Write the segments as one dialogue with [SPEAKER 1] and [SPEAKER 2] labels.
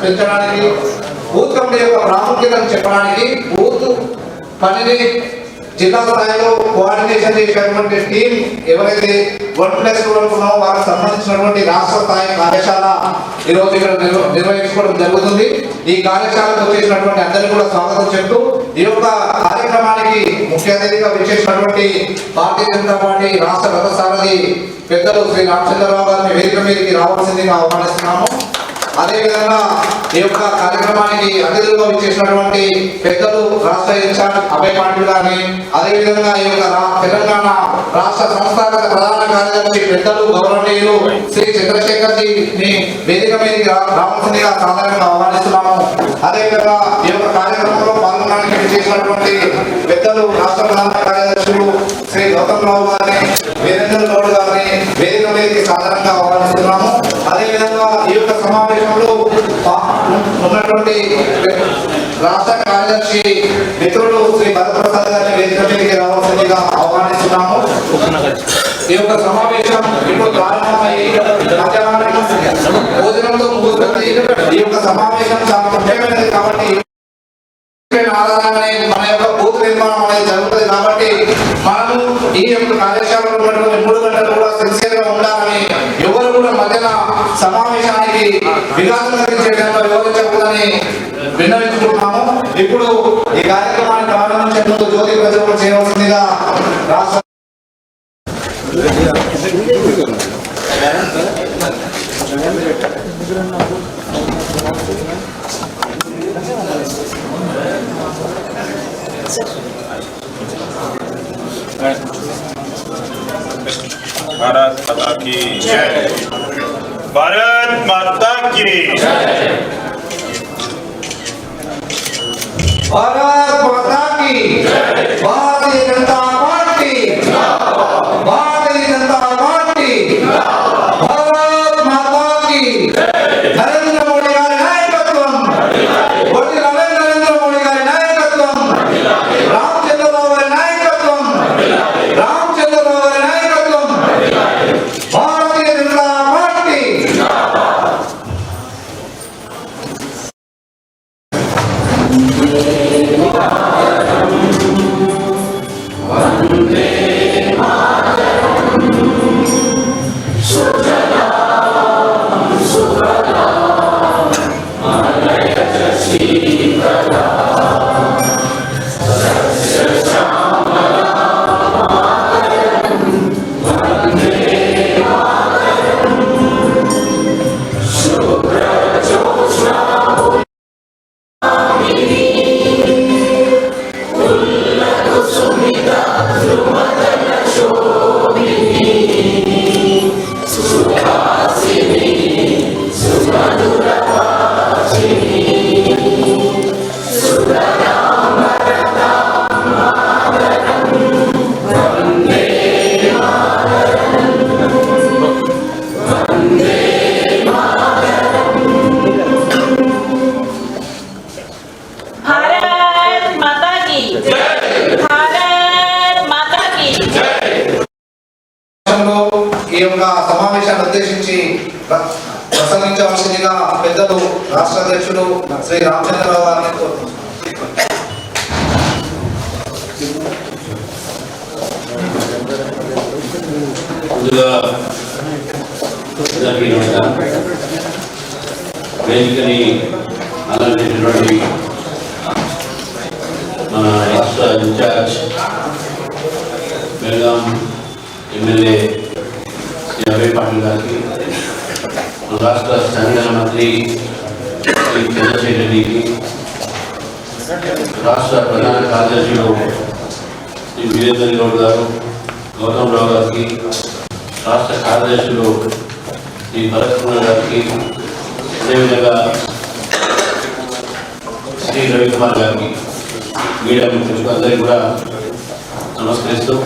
[SPEAKER 1] పెంచడానికి booth committee యొక్క ప్రాముఖ్యతను చెప్పడానికి బూత్ పనిని జిల్లా స్థాయిలో కోఆర్డినేషన్ చేసేటువంటి టీం ఎవరైతే వన్ ప్లస్ టూ అనుకున్నామో వారికి సంబంధించినటువంటి రాష్ట్ర స్థాయి కార్యశాల ఈరోజు ఇక్కడ నిర్వహించుకోవడం జరుగుతుంది. ఈ కార్యశాలకు వచ్చేసినటువంటి అందరికీ కూడా స్వాగతం చెప్తూ ఈ యొక్క కార్యక్రమానికి ముఖ్య అతిథిగా విచ్చేసినటువంటి భారతీయ జనతా పార్టీ రాష్ట్ర రథసారథి పెద్దలు శ్రీ రామచంద్రరావు గారిని వేదిక మీదకి రావాల్సిందిగా ఆహ్వానిస్తున్నాము. అదేవిధంగా ఈ యొక్క కార్యక్రమానికి అతిథులుగా విచ్చేసినటువంటి పెద్దలు రాష్ట్ర ఇన్ఛార్జ్ అభయ్ పాటిల్ గారిని అదేవిధంగా ఈ యొక్క తెలంగాణ రాష్ట్ర సంస్థాగత ప్రధాన కార్యదర్శి పెద్దలు గౌరవనీయులు శ్రీ చంద్రశేఖర్ని వేదిక మీదకి రావాల్సిందిగా సాధారణంగా ఆహ్వానిస్తున్నాము. అదేవిధంగా ఈ యొక్క కార్యక్రమంలో పాల్గొనడానికి చేసినటువంటి పెద్దలు రాష్ట్ర ప్రధాన కార్యదర్శులు శ్రీ గౌతమ్ రావు గారిని వీరేంద్ర గౌడ్ గారిని వేదిక మీదకి సాధారణంగా ఆహ్వానిస్తున్నాము అదేవిధంగా ఈ యొక్క సమావేశంలో పా- ఉన్నటువంటి రాష్ట్ర కార్యదర్శి మిత్రులు శ్రీ భరప్రసాద్ గారిని వేదిక మీదకి రావాల్సిందిగా ఆహ్వానిస్తున్నాము. ఈ యొక్క సమావేశం ఇప్పుడు ప్రారంభమయ్యి మధ్యాహ్నం భోజనంతో ముగుస్తుంది. ఈ యొక్క సమావేశం చాలా ముఖ్యమైనది కాబట్టి ఆధారంగానే మన యొక్క బూత్ నిర్మాణం అనేది జరుగుతుంది కాబట్టి మనము ఈ యొక్క కార్యశాలలో మూడు గంటలు కూడా సిన్సియర్గా ఉండాలని ఎవరు కూడా మధ్యన సమావేశానికి వికాసం కలిగించేయడంలో వివరించకూడదని విన్నవించుకుంటున్నాం ఇప్పుడు ఈ కార్యక్రమాన్ని ప్రారంభం ముందు జ్యోతి ప్రజలు చేయవలసిందిగా రాష్ట్ర みんな! అధ్యక్షులు శ్రీ రామచంద్రరావు గారిని కోరుతున్నాను.
[SPEAKER 2] ముందుగా అందరికీ నమస్కారం వేదికని అలంకరించినటువంటి మన రాష్ట్ర ఇన్ఛార్జ్ బెల్గాం ఎమ్మెల్యే శ్రీ అభయ్ పాటిల్ గారికి మన రాష్ట్ర సంఘటన మంత్రి శ్రీ చంద్రశేఖర్ రెడ్డికి రాష్ట్ర ప్రధాన కార్యదర్శులు శ్రీ వీరేంద్ర గౌడ్ గారు గౌతమ్ రావు గారికి రాష్ట్ర కార్యదర్శులు శ్రీ భరత్ కుమార్ గారికి అదేవిధంగా శ్రీ రవికుమార్ గారికి మీడియా మిత్రులకు అందరికీ కూడా నమస్కరిస్తూ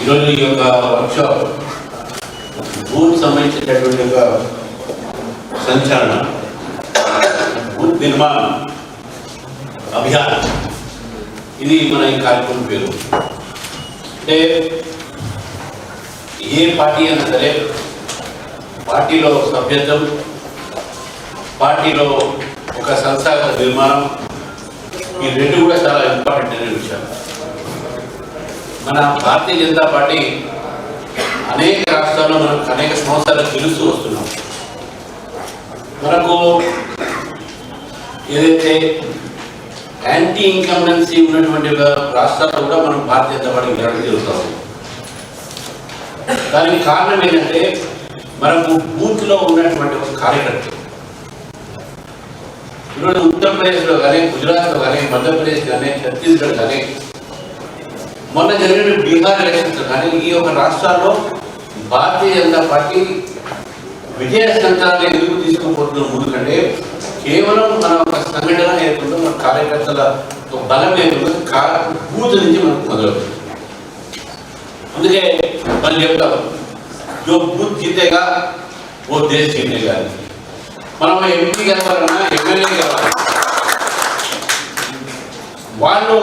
[SPEAKER 2] ఈరోజు ఈ యొక్క వర్క్షాప్ భూమికి సంబంధించినటువంటి ఒక సంచలనం. బూత్ నిర్మాణం అభియాన్. ఇది మన ఈ కార్యక్రమం పేరు. అంటే ఏ పార్టీ అయినా సరే పార్టీలో సభ్యత్వం పార్టీలో ఒక సంస్థాగత నిర్మాణం ఈ రెండు కూడా చాలా ఇంపార్టెంట్ అనే విషయం మన భారతీయ జనతా పార్టీ అనేక రాష్ట్రాల్లో మనకు అనేక సంవత్సరాలు పిలుస్తూ వస్తున్నాం. మనకు ఏదైతే యాంటీ ఇన్కంబెన్సీ ఉన్నటువంటి రాష్ట్రాల్లో కూడా మనం భారతీయ జనతా పార్టీ గెలవడం జరుగుతాం దానికి కారణం ఏంటంటే మనకు బూత్లో ఉన్నటువంటి ఒక కార్యకర్త. ఈరోజు ఉత్తరప్రదేశ్లో కానీ గుజరాత్లో కానీ మధ్యప్రదేశ్ కానీ ఛత్తీస్గఢ్ కానీ మొన్న జరిగిన బీహార్ ఎలక్షన్స్ కానీ ఈ యొక్క రాష్ట్రాల్లో భారతీయ జనతా పార్టీ విజయ సంచారాన్ని ఎందుకు తీసుకుపోతున్న ముందుకంటే కేవలం మన ఒక సంఘటన లేకుండా మన కార్యకర్తల బలం లేకుండా కా బూత్ నుంచి మనకు మొదలవుతుంది. అందుకే మనం చెప్తాం జో బూత్ జీతేగా ఓ దేశ్ జీతేగా మనం ఎంపీ గెలవాలన్నా ఎమ్మెల్యే కావాలి వాళ్ళు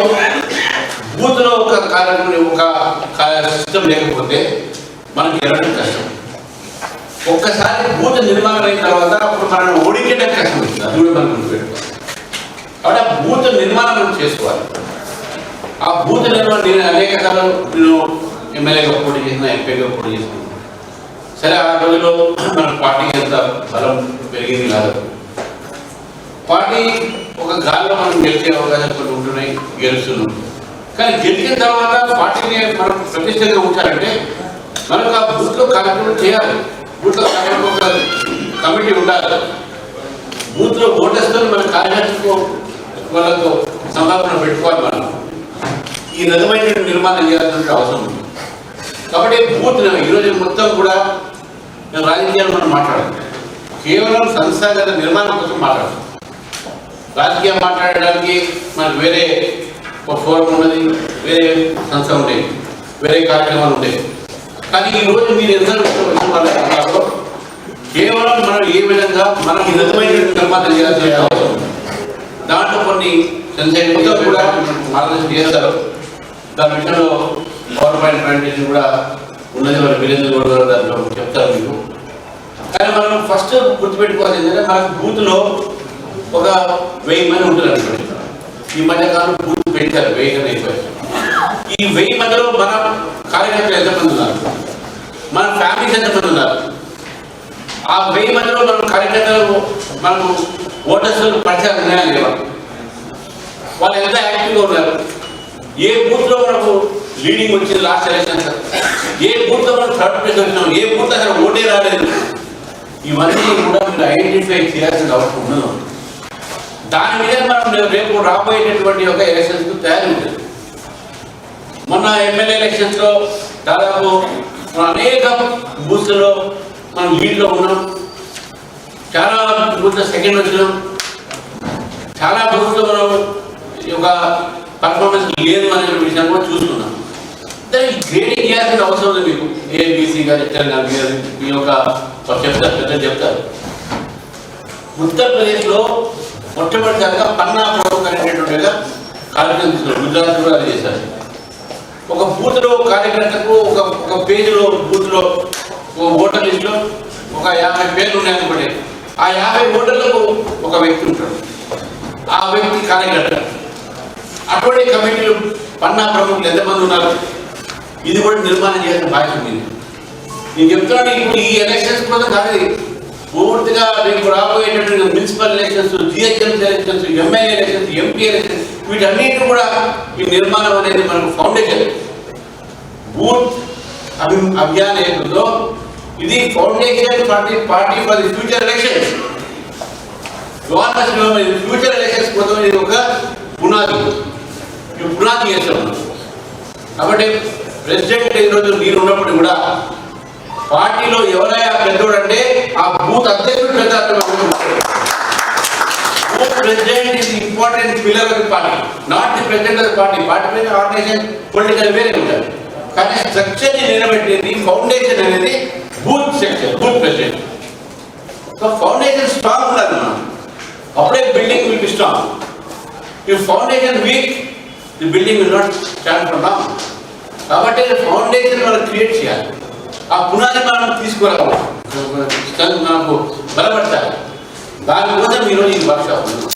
[SPEAKER 2] బూత్లో ఒక కార్యక్రమం ఒక సిస్టమ్ లేకపోతే మనకి ఎలాంటి కష్టం? ఒక్కసారి బూత్ నిర్మాణం అయిన తర్వాత అప్పుడు మనం ఓడికేయడం కష్టం అవుతుంది అది కూడా కాబట్టి ఆ బూత్ నిర్మాణం మనం చేసుకోవాలి. ఆ భూత నిర్మాణం నేను అనేక సార్లు నేను ఎమ్మెల్యేగా పోటీ చేసిన ఎంపీగా పోటీ చేసిన. సరే ఆ రోజుల్లో మన పార్టీ ఎంత బలం పెరిగింది కాదు. పార్టీ ఒక గాలిలో మనం గెలిచే అవకాశాలు కొన్ని ఉంటున్నాయి గెలుస్తున్నాం. కానీ గెలిచిన తర్వాత పార్టీని మనం ప్రతిష్టంగా ఉంచాలంటే మనకు ఆ బూత్లో కార్యక్రమం చేయాలి. బూత్లో ఒక కమిటీ ఉండాలి. బూత్లో ఓటర్స్తో మన కార్యకర్తకు వాళ్ళతో సంభావన పెట్టుకోవాలి మనం. ఈ రకమైన నిర్మాణం చేయాల్సిన అవసరం ఉంది. కాబట్టి బూత్ ఈరోజు మొత్తం కూడా మేము రాజకీయాలు మనం మాట్లాడాలి కేవలం సంస్థాగత నిర్మాణం కోసం మాట్లాడాలి రాజకీయం మాట్లాడడానికి మనకు వేరే ఒక ఫోరం ఉన్నది వేరే సంస్థ ఉండేది వేరే కార్యక్రమాలు ఉండేవి. కానీ ఈ రోజు మీరు ఎందరూ వాళ్ళ రంగాల్లో కేవలం మనం ఏ విధంగా మనం నిజమైన రకమైన నిర్మాణం చేయాల్సిన అవసరం దాంట్లో కొన్ని సెన్సేటివ్గా కూడా మార్గదర్శనం చేస్తారు దాని విషయంలో పవర్ పాయింట్ ప్రజెంటేషన్ కూడా ఉన్నది. మన వీరేంద్ర గౌడ్ గారు దాంట్లో చెప్తారు మీకు. కానీ మనం ఫస్ట్ గుర్తుపెట్టుకోవాలి ఏంటంటే మనకు బూత్లో ఒక వెయ్యి మంది ఉంటారు అనుకోండి. ఈ మధ్యకాలం బూత్ పెంచారు వెయ్యి కన్నా ఈ వెయ్యి మందిలో మన కార్యకర్తలు ఎంతమంది ఉన్నారు? కార్యకర్తలు ఉన్నారు ఆ వెయ్యి మందిలో మనం కార్యకర్తలు మనకు ఓటర్స్ పరిచయాలు ఉన్నాయని లేవా? వాళ్ళు ఎంత యాక్టివ్గా ఉన్నారు? ఏ బూత్లో మనకు లీడింగ్ వచ్చింది లాస్ట్ ఎలక్షన్? ఏ బూత్లో మనం థర్డ్ ప్లేస్ వచ్చినాం? ఏ బూత్ అసలు ఓటే రాలేదు? ఇవన్నీ కూడా మీరు ఐడెంటిఫై చేయాల్సిన అవసరం ఉండదు దాని మీద మనం రేపు రాబోయేటటువంటి ఒక ఎలక్షన్స్ తయారు ఉంటుంది మొన్న ఎమ్మెల్యే ఎలక్షన్స్లో దాదాపు అనేక బూత్లలో మనం లీడ్లో ఉన్నాం. చాలా బూత్ సెకండ్ వచ్చినాం. చాలా బూత్లో మనం ఒక పర్ఫార్మెన్స్ లేదు అనే విషయాన్ని కూడా చూస్తున్నాం. దానికి గ్రేడింగ్ చేయాల్సిన అవసరం ఉంది మీకు. ఏబిసి గారు చెప్తారు కానీ మీరు మీ యొక్క చెప్తారు పెద్దలు చెప్తారు. ఉత్తరప్రదేశ్లో మొట్టమొదటిసారిగా పన్నా ప్రభుత్వం అనేటువంటి కార్యక్రమం తీసుకున్నారు గుజరాత్ కూడా అది చేశారు. ఒక బూత్లో కార్యకర్తకు ఒక ఒక పేజీలో బూత్లో ఒక ఓటర్ లిస్టులో ఒక యాభై పేర్లు ఉన్నాయనుకోండి ఆ యాభై ఓటర్లకు ఒక వ్యక్తి ఉంటాడు. ఆ వ్యక్తి కార్యకర్త. అటువంటి కమిటీలు పన్నా ప్రముఖులు ఎంతమంది ఉన్నారు? ఇది కూడా నిర్మాణం చేయాల్సిన బాధ్యత ఉంది. నేను చెప్తున్నాను ఇప్పుడు ఈ ఎలక్షన్స్ కోసం కాదు పూర్తిగా రేపు రాబోయేటటువంటి municipal elections GHMC elections MLA elections MP elections వీటన్నిటి కూడా ఈ నిర్మాణం అనేది మనకు ఫౌండేషన్ బూత్ అభి అభియాన్ ఏదో ఇది foundation party party for the future elections government future elections కోసం ఇది ఒక పునాది. ఈ పునాది చేస్తాం కాబట్టి ప్రెసిడెంట్ ఈరోజు నేను ఉన్నప్పుడు కూడా పార్టీలో ఎవరైనా పెద్దోడంటే ఆ బూత్ అధ్యక్షుడు పెద్ద booth president is important pillar of the party not the president of the party party మీద ఆర్గనైజేషన్ పొలిటికల్ వేరే ఉంటారు కానీ స్ట్రక్చర్ని నిలబెట్టేది ఫౌండేషన్ అనేది booth structure booth president so foundation strong ఉండాలి మనం. అప్పుడే బిల్డింగ్ విల్ బి స్ట్రాంగ్ ఈ foundation weak the building will not stand for long కాబట్టి ఫౌండేషన్ మనం క్రియేట్ చేయాలి. ఆ పునాది మనం తీసుకురావాలి మనకు బలపడతాయి దానికోసం ఈరోజు ఈ వర్క్షాప్ ఉంది.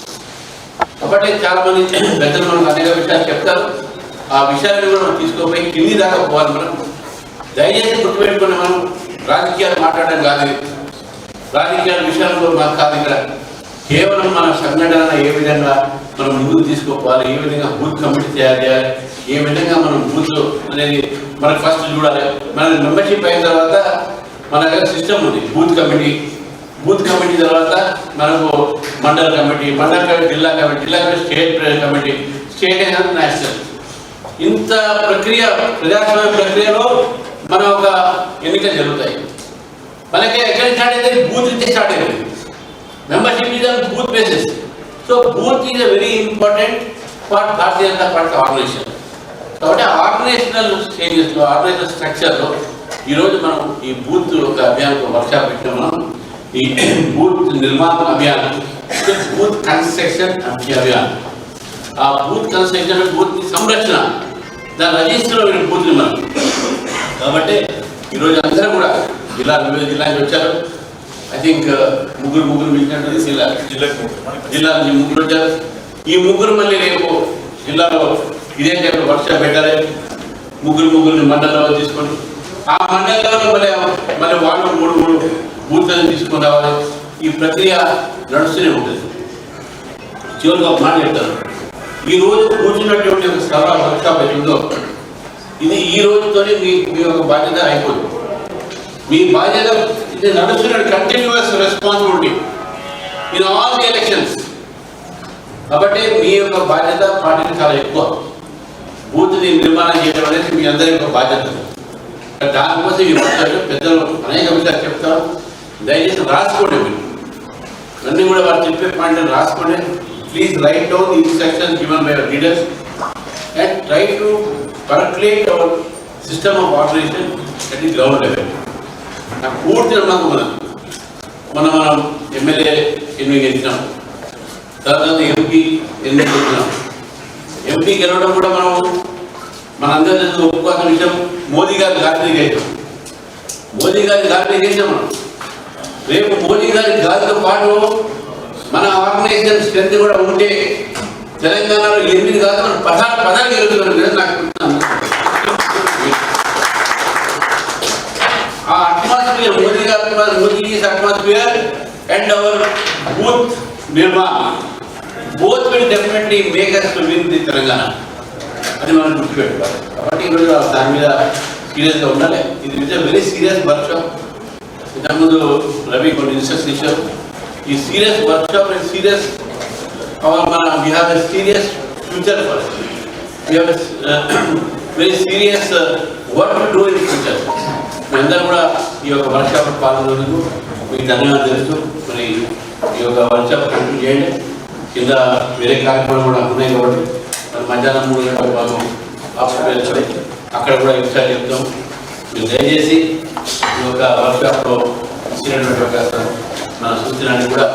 [SPEAKER 2] కాబట్టి చాలా మంది పెద్దలు మనకు అనేక విషయాలు చెప్తారు. ఆ విషయాలను కూడా మనం తీసుకోపోయి కింది దాకా పోవాలి మనం. దయచేసి గుర్తుపెట్టుకుని మనం రాజకీయాలు మాట్లాడడం కాదు రాజకీయాల విషయంలో మాకు కాదు ఇక్కడ. కేవలం మన సంఘటన ఏ విధంగా మనం ముందుకు తీసుకోవాలి ఏ విధంగా బూత్ కమిటీ తయారు చేయాలి ఏ విధంగా మనం బూత్ అనేది మనకు ఫస్ట్ చూడాలి. మన మెంబర్షిప్ అయిన తర్వాత మన దగ్గర సిస్టమ్ ఉంది బూత్ కమిటీ. బూత్ కమిటీ తర్వాత మనకు మండల కమిటీ మండల కమిటీ జిల్లా కమిటీ జిల్లా కమిటీ స్టేట్ కమిటీ స్టేట్ అయినా నేషనల్. ఇంత ప్రక్రియ ప్రజాస్వామ్య ప్రక్రియలో మన ఒక ఎన్నికలు జరుగుతాయి. మనకి ఎక్కడ స్టార్ట్ అయితే బూత్ ఇచ్చే స్టార్ట్ అయింది membership is on booth basis so booth is a very important for Bharatiya Janata Party organisation. కాబట్టి ఆర్గనైజేషనల్ స్టేజెస్లో ఆర్గనైజేషన్ స్ట్రక్చర్లో ఈరోజు మనం ఈ బూత్ ఒక అభియాన్ వర్క్షాప్ పెట్టాం మనం. ఈ బూత్ నిర్మాణ అభియాన్ బూత్ కన్స్ట్రక్షన్ అభియాన్. ఆ బూత్ కన్స్ట్రక్షన్ బూత్ సంరక్షణ దాని రజిస్టర్లో ఉన్న బూత్ని మనం కాబట్టి ఈరోజు అందరూ కూడా జిల్లా వివిధ జిల్లా నుంచి వచ్చారు ఐ థింక్ ముగ్గురు ముగ్గురు పిలిచినట్టు జిల్లా
[SPEAKER 3] జిల్లాకు.
[SPEAKER 2] జిల్లా నుంచి ముగ్గురు వచ్చారు. ఈ ముగ్గురు మళ్ళీ రేపు జిల్లాలో ఇదే టైంలో వర్షాలు పెట్టాలి. ముగ్గురు ముగ్గురిని మండలంలో తీసుకొని ఆ మండలంలో మళ్ళీ మళ్ళీ వాళ్ళు మూడు మూడు బూత్లను తీసుకుని రావాలి ఈ ప్రక్రియ నడుస్తూనే ఉంటుంది. చివరిగా ఒక మాట చెప్తాను. ఈ రోజు కూర్చున్నటువంటి ఒక సభ వర్క్షాప్ ఉందో ఇది ఈ రోజుతోనే మీ మీ యొక్క బాధ్యత అయిపోతుంది మీ బాధ్యత ఇది నడుస్తున్న continuous responsibility in all the elections కాబట్టి మీ యొక్క బాధ్యత పార్టీకి చాలా ఎక్కువ. బూత్ని నిర్మాణం చేయడం అనేది మీ అందరి యొక్క బాధ్యత. దానికోసం ఈ పెద్దలు అనేక విషయాలు చెప్తారు. దయచేసి రాసుకోండి మీరు అన్నీ కూడా వారు చెప్పే పాయింట్ రాసుకోండి please write down the instructions given by our leaders and try to percolate our system of operation at the ground level నాకు పూర్తి నమ్మకం మనం మనం మనం ఎమ్మెల్యే ఎన్ని గెలిచినాం తర్వాత ఎంపీ ఎన్ని గెలిచినాం ఎంపీ గెలవడం కూడా మనం మనందరి ఒప్పుకోవాల్సిన విషయం మోదీ గారి గారిని గెలిచాం మోదీ గారి గారిని గెలిచాం మనం రేపు మోడీ గారి గాలితో పాటు మన ఆర్గనైజేషన్ స్ట్రెంత్ కూడా ఉంటే తెలంగాణలో ఎనిమిది కాదు మనం పదహారు పదాలు గెలుస్తున్నాం కదా నాకు ఆ అట్మాస్ఫియర్ మోదీ గారి Modi atmosphere and our booth నిర్మాణం. Both will definitely make us to win the Telangana అది మనం గుర్తుపెట్టుకోవాలి. కాబట్టి ఈరోజు దాని మీద సీరియస్గా ఉండాలి. ఇది ఇస్ వెరీ సీరియస్ వర్క్షాప్ ఇంతకుముందు రవి కొన్ని ఇన్స్ట్రక్షన్ ఇచ్చారు ఈ సీరియస్ వర్క్షాప్ అండ్ సీరియస్ మన we have a serious future for we have very serious work do in future మేమందరం కూడా ఈ యొక్క వర్క్షాప్ పాల్గొన్నందుకు మీకు ధన్యవాదాలు తెలుస్తూ మరి ఈ యొక్క వర్క్షాప్ కంటిన్యూ చేయండి. కింద వేరే కార్యక్రమాలు కూడా ఉన్నాయి కాబట్టి మరి మధ్యాహ్నం మూడు గంటల భాగం హాస్పిటల్ అక్కడ కూడా ఈ చెప్తాం. దయచేసి ఈ యొక్క వర్క్షాప్లో ఇచ్చినటువంటి ఒక మన సూచనని కూడా